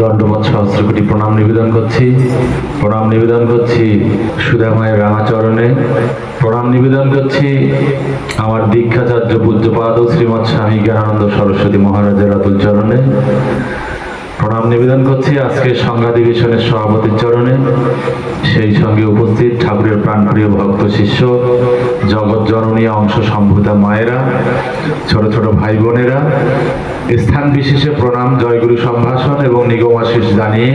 দণ্ডবৎ সহস্র কোটি প্রণাম নিবেদন করছি। প্রণাম নিবেদন করছি সুদামায়ের রামাচরণে। প্রণাম নিবেদন করছি আমার দীক্ষাচার্য পূজ্যপাদ শ্রীমৎ স্বামী জ্ঞানানন্দ সরস্বতী মহারাজের অতুল চরণে। প্রণাম নিবেদন করছি আজকে সংঘাধিবেশনের সভাপতির চরণে। সেই সঙ্গে উপস্থিত ঠাকুরের প্রাণপ্রিয় ভক্ত শিষ্য, জগৎ জননী অংশ সম্ভূতা মায়েরা, ছোট ছোট ভাই বোনেরা, স্থান বিশেষে প্রণাম, জয়গুরু সম্ভাষণ এবং নিগমাশিস জানিয়ে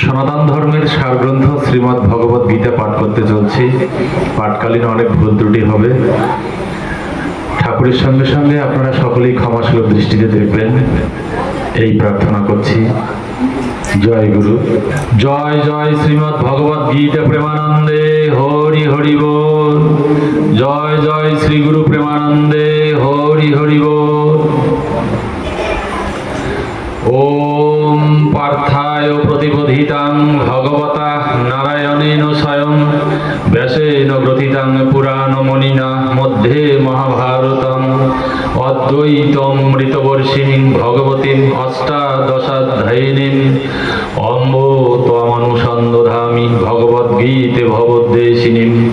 সনাতন ধর্মের সারগ্রন্থ শ্রীমদ্ ভগবত গীতা পাঠ করতে চলছি। পাঠকালীন অনেক ভুল ত্রুটি হবে। ঠাকুরের সঙ্গে সঙ্গে আপনারা সকলেই ক্ষমাসুলভ দৃষ্টিতে দেখবেন। এই প্রার্থনা করছি। জয় গুরু। জয় জয় শ্রীমৎ ভগবত গীতা প্রেমানন্দে। হরি হরি বল। জয় জয় শ্রী গুরু প্রেমানন্দে। হরি হরি বল। ওম পার্থায় প্রতিবোধিতাং ভগবতা নারায়ণেন স্বয়ং। ব্যাসেন গ্রথিতাং পুরাণমণিনা মধ্যে মহাভারতম অদ্বৈতমৃতবর্ষিণীং ভগবতীম অষ্টাদশাধ্যায়িনীম অম্ব ত্বমনুসন্দধামি ভগবদ্গীতে ভবদ্দেশিনীম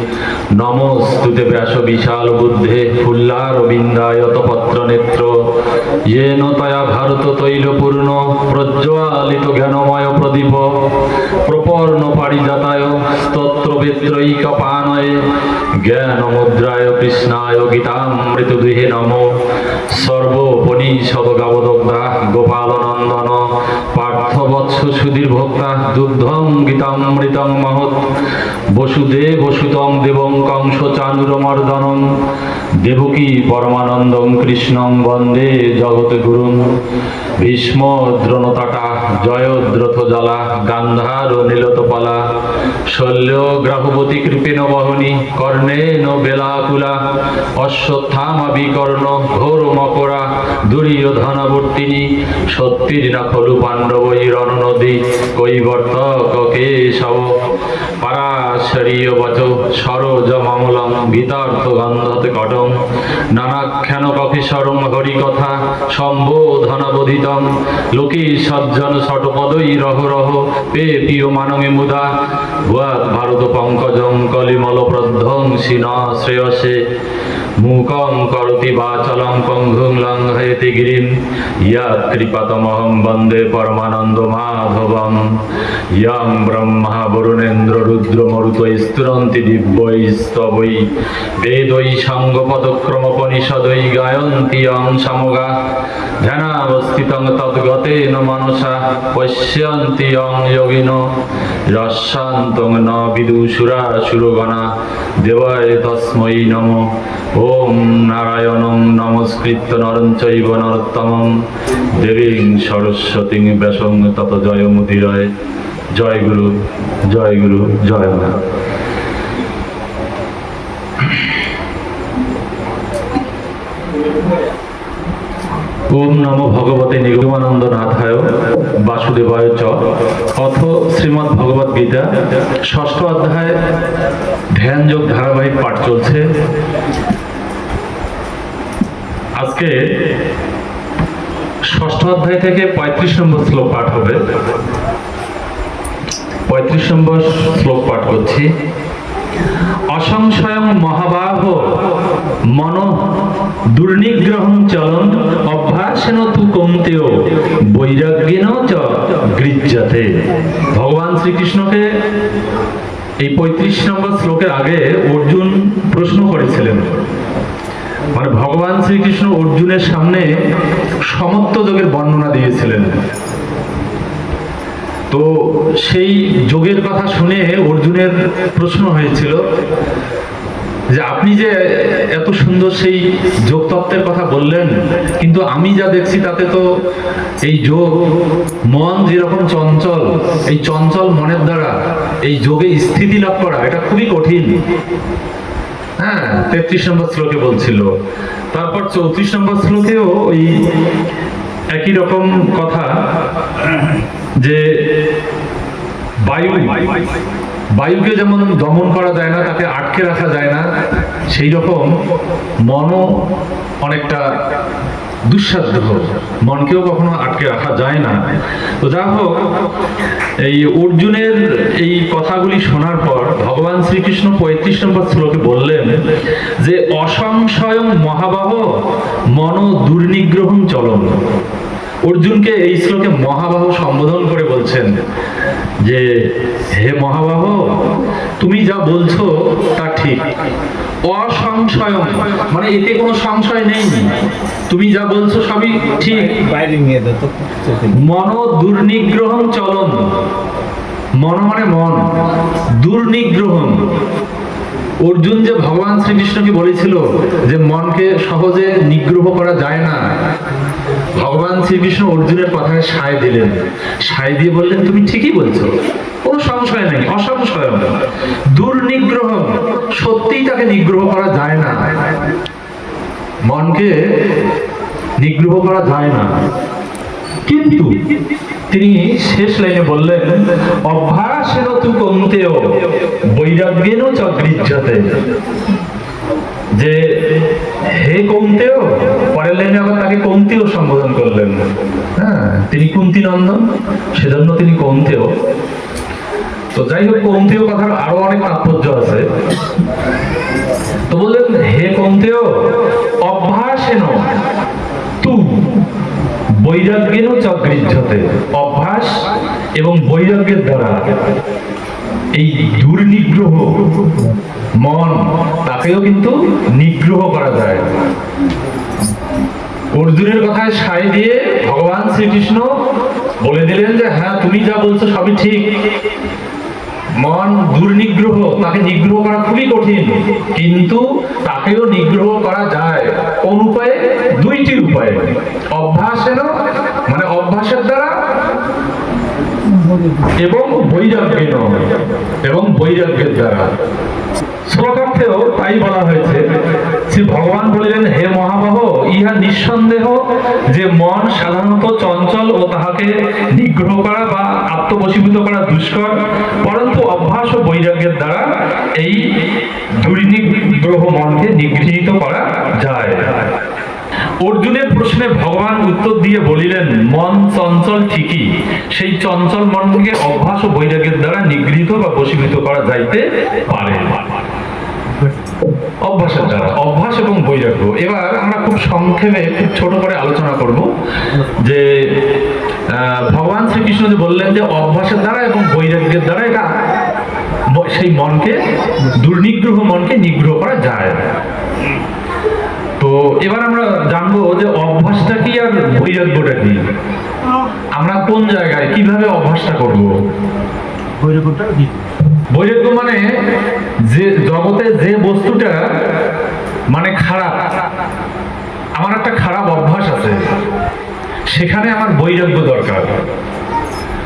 নমস্তুতে ব্যাস বিশাল বুদ্ধে ফুল্লারবিন্দায়ত পত্র নেত্র येन तया भारत তৈলপূর্ণ প্রজ্জ্বালিত জ্ঞানময় প্রদীপ প্রপর্ণ পারিজাতায় স্তোত্র বেত্রৈকপানয়ে জ্ঞান মুদ্রায় কৃষ্ণায় গীতামৃত দুহে নম সর্বোপনিষদ গোপাল নন্দন পার্থবৎস দুগ্ধং গীতামৃতং মহৎ বসুদেব সুতং দেবং কংস চানুরমর্দনং দেবকী পরমানন্দং কৃষ্ণং বন্দে জগৎ গুরুং ভীষ্ম দ্রোণতাটা জয়দ্রথ জ্বালা গান্ধার নীলতপালা শল্য গ্রাহবতী কৃপেণ বহনী কর্ণেন বেলাকুলা। অশ্বত্থামা বিকর্ণ ঘোর মকরা দুর্যোধনবর্তিনী সত্যির না খলু পাণ্ডবই রণ নদী কৈবর্তক কেশব পারাশরীয় বচ গন্ধতে লোকে সজ্জন ষটপদই রহ রহ, পে প্রিয় মানমে মুদা ভুয়াত ভারত পঙ্কজং কলিমল প্রধ্বংসী ন শ্রেয়সে। মূকং করতি বাচলং পঙ্গুং লঙ্ঘয়তি গিরিম। ইয়াৎ কৃপাতমহং বন্দে পরমানন্দ মাধবম। ইয়ং ব্রহ্মা বরুণেন্দ্র রুদ্র মরুত স্তুরন্তি দিব্যৈস্তবৈ বেদৈ সঙ্গপদক্রমোপনিষদৈ গায়ন্তি অং সমগা। ধ্যানাবস্থিতং তদ্গতেন মনসা পশ্যন্তি অং যোগিন। রসান্তং ন বিদুষুরা সুরগণা দেবায় তস্मै নমঃ। ওম নারায়ণং নমস্কৃত নরং চৈব নরোত্তমং দেবীং সরস্বতীং ব্যাসং তত জয় মুদিরয়। জয় গুরু জয় গুরু, জয় মা। ওম নম ভগবতে নিগমানন্দ নাথায় বাসুদেবায় চ। অথ শ্রীমদ্ ভগবদ গীতা। ষষ্ঠ অধ্যায় ধ্যান যোগ ধারাবাহিক পাঠ চলছে। আজকে ষষ্ঠ অধ্যায় থেকে পঁয়ত্রিশ নম্বর শ্লোক পাঠ হবে। পঁয়ত্রিশ নম্বর শ্লোক পাঠ করছি। অসংশয়ং মহাবাহ মন দুর্নিগ্রহং চলন অভ্যাসেন তু কমতেও বৈরাগ্যেন চ গৃহ্যতে। ভগবান শ্রীকৃষ্ণকে এই পঁয়ত্রিশ নম্বর শ্লোকের আগে অর্জুন প্রশ্ন করেছিলেন। মানে ভগবান শ্রীকৃষ্ণ অর্জুনের সামনে সমত্ব যোগের বর্ণনা দিয়েছিলেন। তো সেই যোগের কথা শুনে অর্জুনের প্রশ্ন হয়েছিল যে আপনি যে এত সুন্দর সেই যোগ তত্ত্বের কথা বললেন, কিন্তু আমি যা দেখছি তাতে তো এই যোগ মন যেরকম চঞ্চল, এই চঞ্চল মনের দ্বারা এই যোগে স্থিতি লাভ করা, এটা খুবই কঠিন। হ্যাঁ তেত্রিশ নম্বর শ্লোকে বলছিল। তারপর চৌত্রিশ নম্বর শ্লোকেও ওই একই রকম কথা যে বায়ু বায়ুকে যেমন দমন করা যায় না, তাকে আটকে রাখা যায় না, সেই রকম মনও অনেকটা দুঃসাধ্য। মনকেও কখনো আটকে রাখা যায় না। তো যা হোক, এই অর্জুনের এই কথাগুলি শোনার পর ভগবান শ্রীকৃষ্ণ পঁয়ত্রিশ নম্বর শ্লোকে বললেন যে, অসংশয়ং মহাবাহ মন দুর্নিগ্রহম চলন অর্জুনকে এই শ্লোকে মহাবাহ সম্বোধন করে বলছেন যে, হে মহাবাহ, তুমি যা বলছো তা ঠিক। অসংশয় মানে এতে কোনো সংশয় নেই। তুমি যা বলছো সবই ঠিক। বাইরে নিয়ে দাও মন দুর্নিগ্রহম চলন। মন মানে মন। দুর্নিগ্রহণ অর্জুন যে ভগবান শ্রীকৃষ্ণকে বলেছিল যে মনকে সহজে নিগ্রহ করা যায় না। ভগবান শ্রীকৃষ্ণ অর্জুনের কথায় সায় দিলেন। সায় দিয়ে বললেন, তুমি ঠিকই বলছো। কোনো সংশয় নেই অসংশয় দুর্নিগ্রহ, সত্যিই তাকে নিগ্রহ করা যায় না। মনকে নিগ্রহ করা যায় না। কিন্তু তিনি শেষ লাইনে বললেন, অভ্যাসেন তু কন্তেও বৈরাগ্যেন চ গৃহ্যতে যে হে কৌন্তেও, পরের লাইনে আবার তাকে কৌন্তেও সম্বোধন করলেন। হ্যাঁ তিনি কুন্তি নন্দন, সেজন্য তিনি কৌন্তেও। তো যাই হোক কৌন্তেয় কথার আরও অনেক তাৎপর্য আছে। তো বললেন, হে কৌন্তেয় অভ্যাসেন তু, বৈরাগ্যেন চক্রিজ্যতে অভ্যাস এবং বৈরাগ্যের দ্বারা। এই দুর্নিগ্রহ মন, তাকেও কিন্তু নিগ্রহ করা যায়। অর্জুনের কথায় সায় দিয়ে ভগবান শ্রীকৃষ্ণ বলে দিলেন যে হ্যাঁ তুমি যা বলছো সবই ঠিক। মন দুর্নিগ্রহ, তাকে নিগ্রহ করা খুবই কঠিন, কিন্তু তাকেও নিগ্রহ করা যায়। কোন উপায়ে? দুইটি উপায়ে। অভ্যাসের মানে অভ্যাসের দ্বারা এবং বৈরাগ্যের এবং বৈরাগ্যের দ্বারা। শ্লোকার্থেও তাই বলা হয়েছে, শ্রী ভগবান বলিলেন, হে মহাবাহ, ইহা নিঃসন্দেহ যে মন সাধারণত চঞ্চল ও তাহাকে নিগ্রহ করা বা আত্মবশীভূত করা দুষ্কর, পরন্তু ও বৈরাগ্যের দ্বারা এই দুর্নিগ্রহ মনকে নিগৃহীত করা যায়। অর্জুনের প্রশ্নে ভগবান উত্তর দিয়ে বলিলেন, মন চঞ্চল ঠিকই। সেই চঞ্চল মনকে অভ্যাস ও বৈরাগ্যের দ্বারা নিগৃহীত বা বশীভূত করা যাইতে পারে। অভ্যাসের দ্বারা, অভ্যাস এবং বৈরাগ্য। এবার আমরা খুব সংক্ষেপে খুব ছোট করে আলোচনা করব যে ভগবান শ্রীকৃষ্ণ যে বললেন যে অভ্যাসের দ্বারা এবং বৈরাগ্যের দ্বারা এটা সেই মনকে দুর্নিগ্রহ মনকে নিগ্রহ করা যায়। তো এবার আমরা জানব যে অভ্যাসটা কি আর বৈরাগ্যটা কি? আমরা কোন জায়গায় কীভাবে অভ্যাসটা করব? বৈরকটা কি? বৈরাগ্য মানে যে জগতে যে বস্তুটা মানে খারাপ আমার একটা খারাপ অভ্যাস আছে। সেখানে আমার বৈরাগ্য দরকার।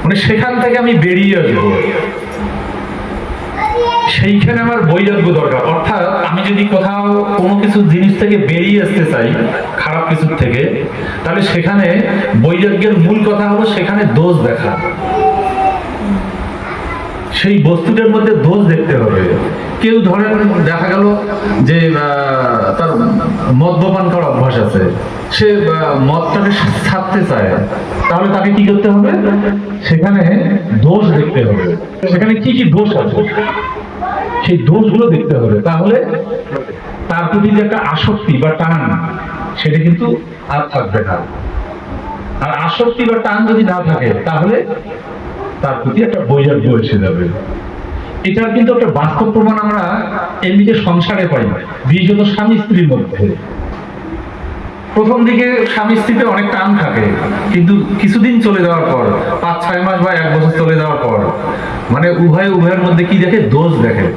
মানে সেখান থেকে আমি বেরিয়ে আসব। সেইখানে আমার বৈরাগ্য দরকার। অর্থাৎ আমি যদি কোথাও কোনো কিছু জিনিস থেকে বেরিয়ে আসতে চাই, খারাপ কিছুর থেকে, তাহলে সেখানে বৈরাগ্যের মূল কথা হলো সেখানে দোষ দেখা। সেই বস্তুটার মধ্যে দোষ দেখতে হবে। কেউ ধরেন দেখা গেল যে তার মদ্যপান করার অভ্যাস আছে। সে মদটাকে ছাড়তে চায় তাহলে তাকে কি করতে হবে? সেখানে দোষ দেখতে হবে। সেখানে কি কি দোষ আছে? সেই দোষগুলো দেখতে হবে। তাহলে তার প্রতি যে একটা আসক্তি বা টান, সেটা কিন্তু আর থাকবে না। আর আসক্তি বা টান যদি না থাকে, তাহলে তার প্রতি একটা বৈরাগ্য এসে যাবে। এটার কিন্তু একটা বাস্তব প্রমাণ আমরা এমনিতে সংসারে পাই বিশেষত স্বামী স্ত্রীর মধ্যে। প্রথম দিকে স্বামী স্ত্রীতে অনেক টান থাকে, কিন্তু কিছুদিন চলে যাওয়ার পর, পাঁচ, ছয় মাস বা এক বছর চলে যাওয়ার পর মানে উভয়, উভয়ের মধ্যে কি দেখে? দোষ দেখে।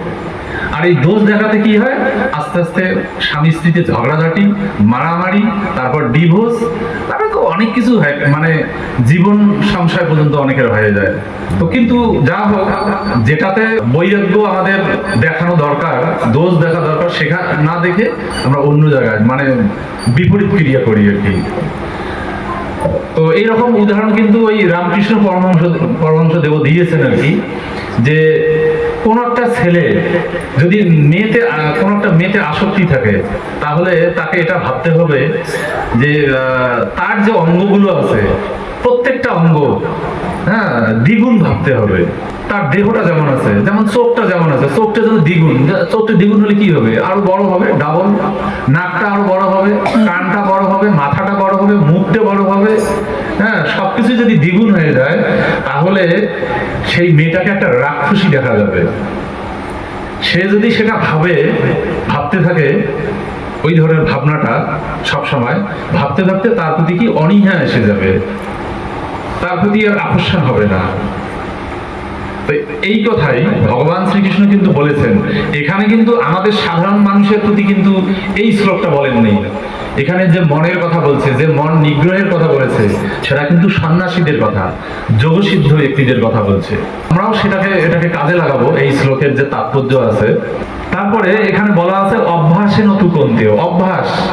আর এই দোষ দেখাতে কি হয়? আস্তে আস্তে স্বামী স্ত্রীতে ঝগড়াঝাটি, মারামারি, তারপর ডিভোর্স তারপর তো অনেক কিছু হয়। মানে জীবন সংশয় পর্যন্ত অনেকের হয়ে যায়। তো কিন্তু যা হোক, যেটাতে বৈরাগ্য আমাদের দেখানো দরকার, দোষ দেখা দরকার সেখা না দেখে আমরা অন্য জায়গায় মানে বিপরীত ক্রিয়া করি আর কি। তো এইরকম উদাহরণ কিন্তু ওই রামকৃষ্ণ পরমহংস পরমহংস দেব দিয়েছেন আর কি, যে কোন একটা ছেলে যদি মেয়েতে কোন একটা মেয়েতে আসক্তি থাকে, তাহলে তাকে এটা ভাবতে হবে যে তার যে অঙ্গগুলো আছে, প্রত্যেকটা অঙ্গ হ্যাঁ দ্বিগুণ ভাবতে হবে। তার দেহটা যেমন আছে, যেমন চোখটা যেমন আছে, চোখটা যদি দ্বিগুণ চোখটা দ্বিগুণ হলে কি হবে? আরও বড় হবে, ডাবল, নাকটা আরও বড় হবে, কানটা বড় হবে বড় হবে মুখটা বড় হবে হ্যাঁ সবকিছু যদি দ্বিগুণ হয়ে যায়, তাহলে সেই মেয়েটাকে একটা রাক্ষসী দেখা যাবে। সে যদি সেটা ভাবে, ভাবতে থাকে, ওই ধরনের ভাবনাটা সব সময় ভাবতে ভাবতে তার প্রতি কি অনীহা এসে যাবে? তার প্রতি আর আকর্ষণ হবে না। এই কথাই ভগবান শ্রীকৃষ্ণ কিন্তু বলেছেন। এখানে কিন্তু আমাদের সাধারণ মানুষের প্রতি কিন্তু এই শ্লোকটা বলেননি। এখানে যে মনের কথা বলছে, যে মন নিগ্রহের কথা বলেছে, সেটা কিন্তু সন্ন্যাসীদের কথা, যোগসিদ্ধ ব্যক্তিদের কথা বলছে। আমরাও সেটাকে, এটাকে কাজে লাগাবো, এই শ্লোকের যে তাৎপর্য আছে। তারপরে এখানে বলা আছে অভ্যাসে নতু কন্তেও অভ্যাস।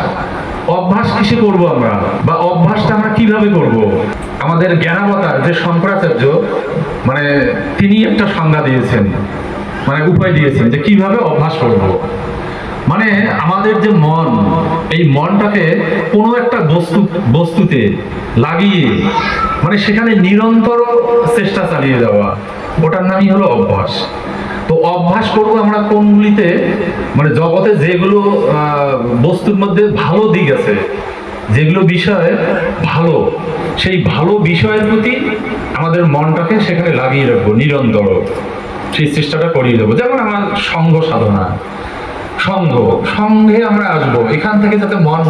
অভ্যাস কিসে করব আমরা? বা অভ্যাসটা আমরা কীভাবে করব? আমাদের জ্ঞানাবতার যে শঙ্করাচার্য মানে তিনি একটা সংজ্ঞা দিয়েছেন মানে উপায় দিয়েছেন যে কীভাবে অভ্যাস করব। মানে আমাদের যে মন, এই মনটাকে কোনো একটা বস্তু, বস্তুতে লাগিয়ে মানে সেখানে নিরন্তর চেষ্টা চালিয়ে যাওয়া ওটার নামই হলো অভ্যাস। তো অভ্যাস করব আমরা কোনগুলিতে? মানে জগতে যেগুলো বস্তুর মধ্যে ভালো দিক আছে, যেগুলো বিষয় ভালো, সেই ভালো বিষয়ের প্রতি আমাদের মনটাকে সেখানে লাগিয়ে রাখব, নিরন্তর। সেই চেষ্টাটা করিয়ে দেবো। যেমন আমার সঙ্গ সাধনা সঙ্গ, সঙ্গে আমরা আসব। এখান থেকে যাতে মন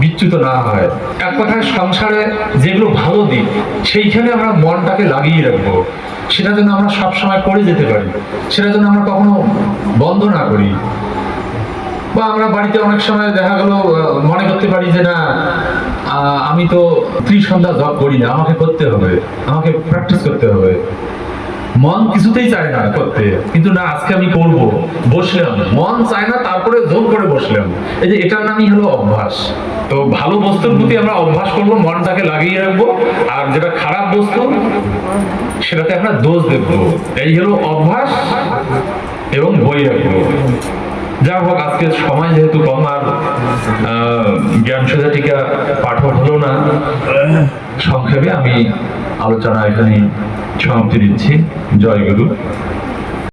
বিচ্যুত না হয়। এক কথায় সংসারে যেগুলো ভালো দিক, সেইখানে আমরা মনটাকে লাগিয়ে রাখব। সেটা যেন আমরা সবসময় করে যেতে পারি। সেটা যেন আমরা কখনো বন্ধ না করি। বা আমরা বাড়িতে অনেক সময় দেখা গেল মনে করতে পারি যে, না আমি তো ত্রিসন্ধ্যা জব করি না, আমাকে করতে হবে, আমাকে প্র্যাকটিস করতে হবে। মন কিছুতেই চায় না করতে। কিন্তু না, আজকে আমি করব। বসলাম। মন চায় না, তারপরে জোর করে বসলাম। এই যে এটার নামই হলো অভ্যাস। তো ভালো বস্তুর প্রতি আমরা অভ্যাস করব, মনটাকে লাগিয়ে রাখব, আর যেটা খারাপ বস্তু, সেটাতে আমরা দোষ দেখব এই হলো অভ্যাস এবং বই রাখব। যা হোক, আজকে সময় যেহেতু কম, আর জ্ঞান সোজা টিকা পাঠ হলো না, সংক্ষেপে আমি আলোচনা এখানে সমাপ্তি দিচ্ছি জয় গুরু।